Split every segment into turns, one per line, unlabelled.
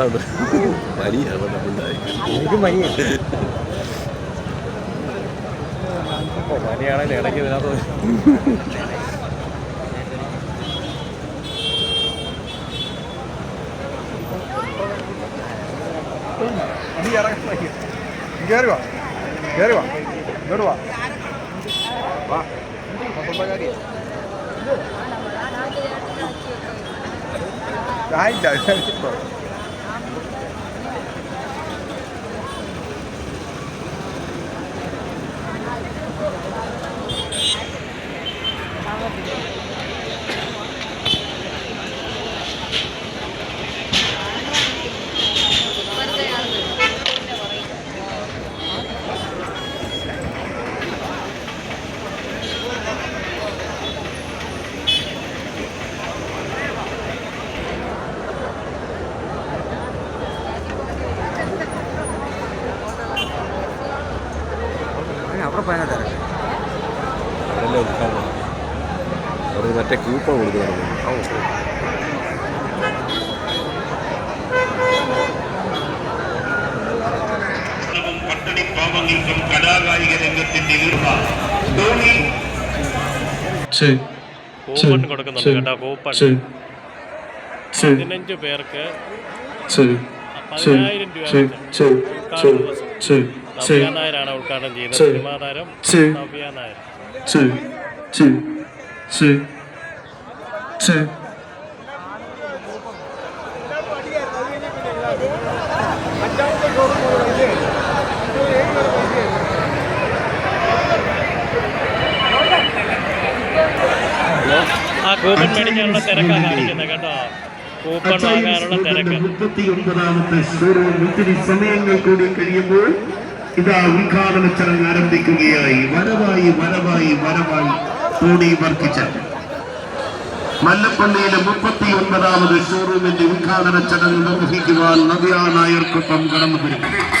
അതാണ്
ഓ മനിയാണെങ്കിൽ ഇടയ്ക്ക് ഇതിനകത്ത്
നീ ഇറങ്ങി. കയറി വാ. കയറി വാ. ഇങ്ങോട്ട് വാ. വാ. സ്വന്തക്കാരി ആയില്ല
അവിടെ പോയാൽ തിരക്ക്
പതിനെട്ട് അവർ മറ്റേ കൂപ്പൺ കൊടുക്കുന്നുണ്ട്
പട്ടണി പാവങ്ങൾക്കും കലാകായിക രംഗത്തിന്റെ ധോണി
കൂപ്പൺ കൊടുക്കുന്നുണ്ട് കേട്ടോ കൂപ്പൺ പതിനഞ്ച് പേർക്ക് പതിനായിരം രൂപ നവ്യ നായരാണ് ഉദ്ഘാടനം
ശരി.
സിനിമാ താരം നവ്യ നായർ. ആ കൂപ്പൺ മേടിക്കാനുള്ള തിരക്കാണ് കാണിക്കുന്നത് കേട്ടോ കൂപ്പൺ വാങ്ങാനുള്ള തിരക്ക്
മുപ്പത്തി ഒൻപതാമത്തെ ഷോറൂം സമയങ്ങൾ കൂടി കഴിയുമ്പോൾ ഇതാ ഉദ്ഘാടന ചടങ്ങ് ആരംഭിക്കുകയായി. വരവായി വരവായി വരവായി കൂടി വർക്കിച്ച മല്ലപ്പള്ളിയിലെ മുപ്പത്തി ഒൻപതാമത് ഷോറൂമിന്റെ ഉദ്ഘാടന ചടങ്ങ് നിർവഹിക്കുവാൻ നവ്യ നായർക്കൊപ്പം കടന്നു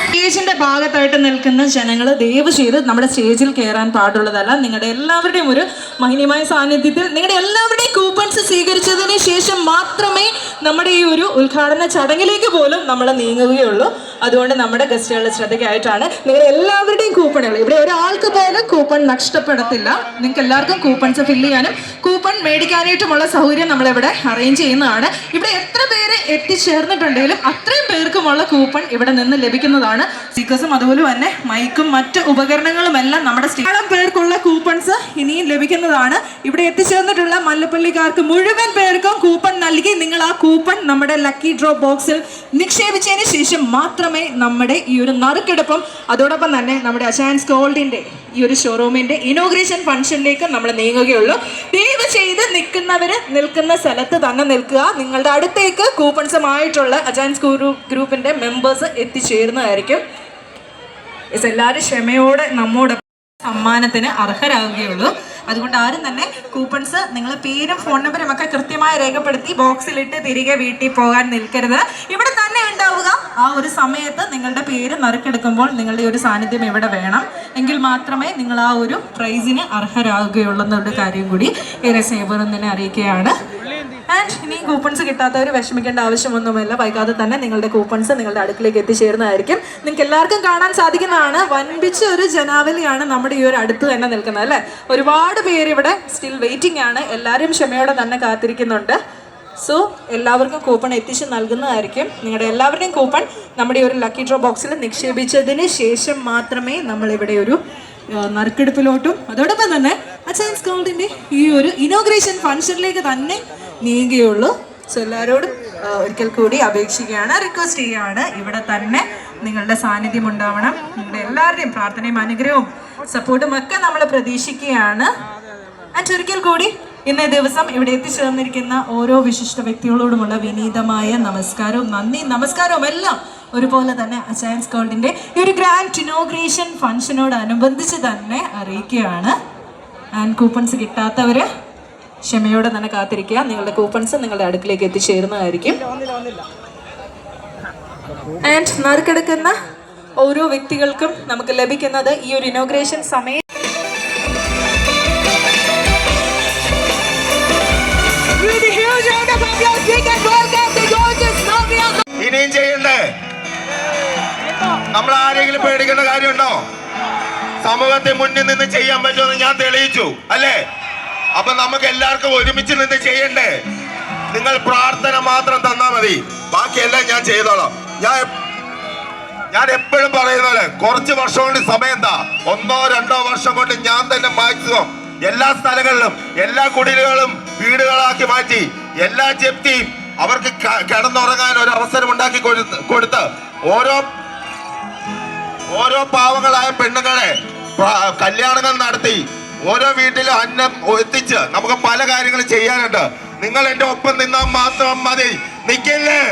സ്റ്റേജിന്റെ ഭാഗത്തായിട്ട് നിൽക്കുന്ന ജനങ്ങൾ ദയവ് ചെയ്ത് നമ്മുടെ സ്റ്റേജിൽ കയറാൻ പാടുള്ളതല്ല. നിങ്ങളുടെ എല്ലാവരുടെയും ഒരു മഹിനിയമായ സാന്നിധ്യത്തിൽ നിങ്ങളുടെ എല്ലാവരുടെയും കൂപ്പൺസ് സ്വീകരിച്ചതിന് ശേഷം മാത്രമേ നമ്മുടെ ഈ ഒരു ഉദ്ഘാടന ചടങ്ങിലേക്ക് പോലും നമ്മൾ നീങ്ങുകയുള്ളൂ. അതുകൊണ്ട് നമ്മുടെ ഗസ്റ്റുകളുടെ ശ്രദ്ധയ്ക്കായിട്ടാണ് നിങ്ങൾ എല്ലാവരുടെയും കൂപ്പണുകൾ. ഇവിടെ ഒരാൾക്ക് പോലും കൂപ്പൺ നഷ്ടപ്പെടത്തില്ല. നിങ്ങൾക്ക് എല്ലാവർക്കും കൂപ്പൺസ് ഫില്ല് ചെയ്യാനും കൂപ്പൺ മേടിക്കാനായിട്ടുമുള്ള സൗകര്യം നമ്മളിവിടെ അറേഞ്ച് ചെയ്യുന്നതാണ്. ഇവിടെ എത്ര പേര് എത്തിച്ചേർന്നിട്ടുണ്ടെങ്കിലും അത്രയും പേർക്കുമുള്ള കൂപ്പൺ ഇവിടെ നിന്ന് ലഭിക്കുന്നതാണ്. സ്പീക്കേഴ്സും അതുപോലെ തന്നെ മൈക്കും മറ്റ് ഉപകരണങ്ങളും എല്ലാം നമ്മുടെ പേർക്കുള്ള കൂപ്പൺസ് ഇനിയും ലഭിക്കുന്നതാണ്. ഇവിടെ എത്തിച്ചേർന്നിട്ടുള്ള മല്ലപ്പള്ളിക്കാർക്ക് മുഴുവൻ പേർക്കും കൂപ്പൺ നൽകി നിങ്ങൾ ആ കൂപ്പൺ നമ്മുടെ ലക്കി ഡ്രോ ബോക്സിൽ നിക്ഷേപിച്ചതിന് ശേഷം മാത്രമേ നമ്മുടെ ഈ ഒരു നറുക്കെടുപ്പും അതോടൊപ്പം തന്നെ നമ്മുടെ അഷാൻസ് ഗോൾഡിന്റെ ഈ ഒരു ഷോറൂമിന്റെ ഇനോഗ്രേഷൻ ഫംഗ്ഷനിലേക്ക് നമ്മൾ നീങ്ങുകയുള്ളൂ. ദയവ് ചെയ്ത് നിൽക്കുന്നവര് നിൽക്കുന്ന സ്ഥലത്ത് തന്നെ നിൽക്കുക. നിങ്ങളുടെ അടുത്തേക്ക് കൂപ്പൺസുമായിട്ടുള്ള അജാൻസ് ഗ്രൂപ്പിന്റെ മെമ്പേഴ്സ് എത്തിച്ചേരുന്നതായിരിക്കും. എല്ലാവരും ക്ഷമയോടെ നമ്മോട് സമ്മാനത്തിന് അർഹരാകുകയുള്ളൂ. അതുകൊണ്ട് ആരും തന്നെ കൂപ്പൺസ് നിങ്ങൾ പേരും ഫോൺ നമ്പറും ഒക്കെ കൃത്യമായി രേഖപ്പെടുത്തി ബോക്സിലിട്ട് തിരികെ വീട്ടിൽ പോകാൻ നിൽക്കരുത്. ഇവിടെ തന്നെ ഉണ്ടാവുക. ആ ഒരു സമയത്ത് നിങ്ങളുടെ പേര് നറുക്കെടുക്കുമ്പോൾ നിങ്ങളുടെ ഒരു സാന്നിധ്യം ഇവിടെ വേണം. എങ്കിൽ മാത്രമേ നിങ്ങൾ ആ ഒരു പ്രൈസിന് അർഹരാകുകയുള്ളൂ എന്നുള്ള കാര്യം കൂടി ഏറെ സേവനം തന്നെ അറിയിക്കുകയാണ്. ആൻഡ് ഇനി കൂപ്പൺസ് കിട്ടാത്തവർ വിഷമിക്കേണ്ട ആവശ്യമൊന്നുമില്ല. വൈകാതെ തന്നെ നിങ്ങളുടെ കൂപ്പൺസ് നിങ്ങളുടെ അടുക്കിലേക്ക് എത്തിച്ചേരുന്നതായിരിക്കും. നിങ്ങൾക്ക് എല്ലാവർക്കും കാണാൻ സാധിക്കുന്നതാണ്. വൻപിച്ച ഒരു ജനാവലിയാണ് നമ്മുടെ ഈ ഒരു അടുത്ത് തന്നെ നിൽക്കുന്നത് അല്ലേ? ഒരുപാട് പേര് ഇവിടെ സ്റ്റിൽ വെയിറ്റിംഗ് ആണ്. എല്ലാവരും ക്ഷമയോടെ തന്നെ കാത്തിരിക്കുന്നുണ്ട്. സോ എല്ലാവർക്കും കൂപ്പൺ എത്തിച്ച് നൽകുന്നതായിരിക്കും. നിങ്ങളുടെ എല്ലാവരുടെയും കൂപ്പൺ നമ്മുടെ ഈ ഒരു ലക്കി ഡ്രോ ബോക്സിൽ നിക്ഷേപിച്ചതിന് ശേഷം മാത്രമേ നമ്മൾ ഇവിടെ ഒരു നറുക്കെടുപ്പിലോട്ടും അതോടൊപ്പം തന്നെ അച്ഛൻസ് ഗോൾഡിന്റെ ഈ ഒരു ഇനോഗ്രേഷൻ ഫംഗ്ഷനിലേക്ക് തന്നെ നീങ്ങുകയുള്ളൂ സോ എല്ലാവരോടും ഒരിക്കൽ കൂടി അപേക്ഷിക്കുകയാണ്. റിക്വസ്റ്റ് ചെയ്യുകയാണ്. ഇവിടെ തന്നെ നിങ്ങളുടെ സാന്നിധ്യം ഉണ്ടാവണം. നിങ്ങളുടെ എല്ലാവരുടെയും പ്രാർത്ഥനയും അനുഗ്രഹവും സപ്പോർട്ടും ഒക്കെ നമ്മൾ പ്രതീക്ഷിക്കുകയാണ്. ആൻഡ് ഒരിക്കൽ കൂടി ഇന്നേ ദിവസം ഇവിടെ എത്തിച്ചേർന്നിരിക്കുന്ന ഓരോ വിശിഷ്ട വ്യക്തികളോടുമുള്ള വിനീതമായ നമസ്കാരവും നന്ദി നമസ്കാരവും എല്ലാം ഒരുപോലെ തന്നെ അച്ചയൻസ് ഗോൾഡിന്റെ ഈ ഒരു ഗ്രാൻഡ് ഇനോഗ്രേഷൻ ഫംഗ്ഷനോടനുബന്ധിച്ച് തന്നെ അറിയിക്കുകയാണ്. ആൻഡ് കൂപ്പൺസ് കിട്ടാത്തവര് ക്ഷമയോടെ തന്നെ കാത്തിരിക്കുക. നിങ്ങളുടെ കൂപ്പൺസ് നിങ്ങളുടെ അടുക്കിലേക്ക് എത്തിച്ചേരുന്നതായിരിക്കും. ആൻഡ് നറുക്കെടുക്കുന്ന ഓരോ വ്യക്തികൾക്കും നമുക്ക് ലഭിക്കുന്നത് ഈ ഒരു ഇനോഗ്രേഷൻ സമയം.
ഇനിയും ചെയ്യണ്ടേ?
നമ്മൾ ആരെങ്കിലും പേടിക്കേണ്ട കാര്യമുണ്ടോ? സമൂഹത്തെ മുന്നിൽ നിന്ന് ചെയ്യാൻ പറ്റുമെന്ന് ഞാൻ തെളിയിച്ചു അല്ലേ? അപ്പൊ നമുക്ക് എല്ലാവർക്കും ഒരുമിച്ച് നിന്ന് ചെയ്യണ്ടേ? നിങ്ങൾ പ്രാർത്ഥന മാത്രം തന്നാ മതി. ബാക്കിയെല്ലാം ഞാൻ ചെയ്തോളാം. ഞാൻ ഞാൻ എപ്പോഴും പറയുന്ന പോലെ കുറച്ച് വർഷം കൊണ്ട് സമയം എന്താ? ഒന്നോ രണ്ടോ വർഷം കൊണ്ട് ഞാൻ തന്നെ മാക്സിമം എല്ലാ സ്ഥലങ്ങളിലും എല്ലാ കുടിലുകളും വീടുകളാക്കി മാറ്റി എല്ലാ ജപ്തിയും അവർക്ക് കിടന്നുറങ്ങാൻ ഒരു അവസരം ഉണ്ടാക്കി കൊടുത്ത് ഓരോ ഓരോ പാവങ്ങളായ പെണ്ണുങ്ങളെ കല്യാണങ്ങൾ നടത്തി ഓരോ വീട്ടിലും അന്നം എത്തിച്ച് നമുക്ക് പല കാര്യങ്ങളും ചെയ്യാനുണ്ട്. നിങ്ങൾ എന്റെ ഒപ്പം നിന്നാൽ മാത്രം മതി. നിൽക്കില്ലേ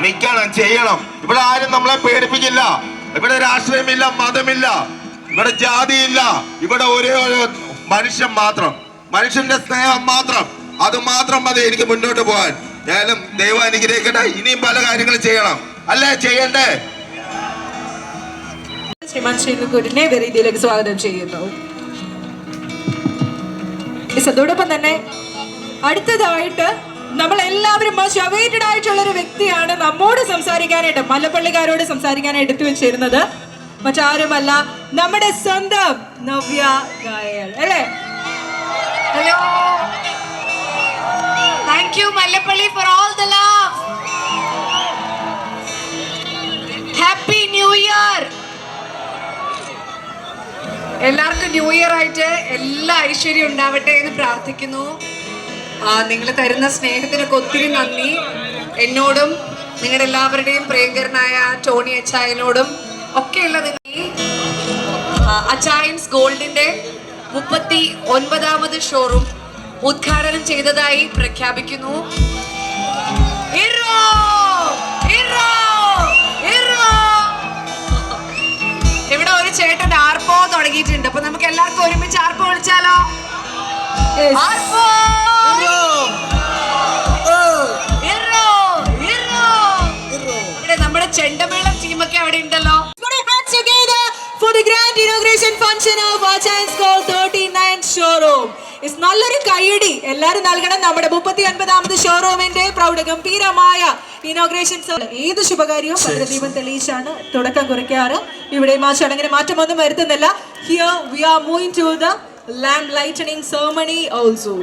നിൽക്കണം ചെയ്യണം. ഇവിടെ ആരും നമ്മളെ പേടിപ്പിക്കില്ല. ഇവിടെ രാഷ്ട്രീയമില്ല മതമില്ല. ഇവിടെ ജാതിയില്ല. ഇവിടെ ഒരേ ഒരു മനുഷ്യൻ മാത്രം. മനുഷ്യന്റെ സ്നേഹം മാത്രം. അത് മാത്രം മതി എനിക്ക് മുന്നോട്ട് പോകാൻ. ഞാനും ദൈവം അനുഗ്രഹിക്കട്ടെ. ഇനിയും പല കാര്യങ്ങളും ചെയ്യണം. അല്ലേ? ചെയ്യണ്ടേ?
ശ്രീമാൻ ശ്രീകുരിനെ വേദിയിലേക്ക് സ്വാഗതം ചെയ്യുന്നു. അതോടൊപ്പം തന്നെ അടുത്തതായിട്ട് നമ്മൾ എല്ലാവരും മോസ്റ്റ് അവൈറ്റഡ് ആയിട്ടുള്ള ഒരു വ്യക്തിയാണ് നമ്മോട് സംസാരിക്കാനായിട്ട് മലപ്പള്ളിക്കാരോട് സംസാരിക്കാനായിട്ട് എടുത്തു വെച്ചിരുന്നത്. മറ്റാരുമല്ല നമ്മുടെ സ്വന്തം നവ്യ ഗായൽ അല്ലേ?
Hello thank you Mallappally for all the love happy new year എല്ലാവർക്കും ന്യൂ ഇയർ ആയിട്ട് എല്ലാ ഐശ്വര്യം ഉണ്ടാവട്ടെ എന്ന് പ്രാർത്ഥിക്കുന്നു. നിങ്ങൾ തരുന്ന സ്നേഹത്തിനൊക്കെ ഒത്തിരി നന്ദി. എന്നോടും നിങ്ങളുടെ എല്ലാവരുടെയും പ്രിയങ്കരനായ ടോണി അച്ചായനോടും ഒക്കെയുള്ള നന്ദി. അച്ചായൻസ് ഗോൾഡിന്റെ മുപ്പത്തി ഒൻപതാമത് ഷോറൂം ഉദ്ഘാടനം ചെയ്തതായി പ്രഖ്യാപിക്കുന്നു. എവിടെ ഒരു ചേട്ടൻ ആർപ്പോ നമുക്ക് എല്ലാവർക്കും ഒരുമിച്ച് ആർപ്പ് വിളിച്ചാലോ? ആർപ്പോ! ഇറോ! ഇവിടെ നമ്മുടെ ചെണ്ടമേളം ടീമൊക്കെ അവിടെ ഉണ്ടല്ലോ.
For the grand inauguration for the grand inauguration function of നല്ലൊരു കൈയടി എല്ലാവരും നൽകണം നമ്മുടെ മുപ്പത്തി അൻപതാമത് ഷോറൂമിന്റെ പ്രൗഢ ഗംഭീരമായ ഇനോഗ്രേഷൻ ഏത് ശുഭകാര്യവും ഭദ്രദീപം തെളിയിച്ചാണ് തുടക്കം കുറിക്കാറ്. ഇവിടെയും ആ ചടങ്ങിന് മാറ്റമൊന്നും വരുത്തുന്നില്ല. Here we are moving to the land lightening ceremony also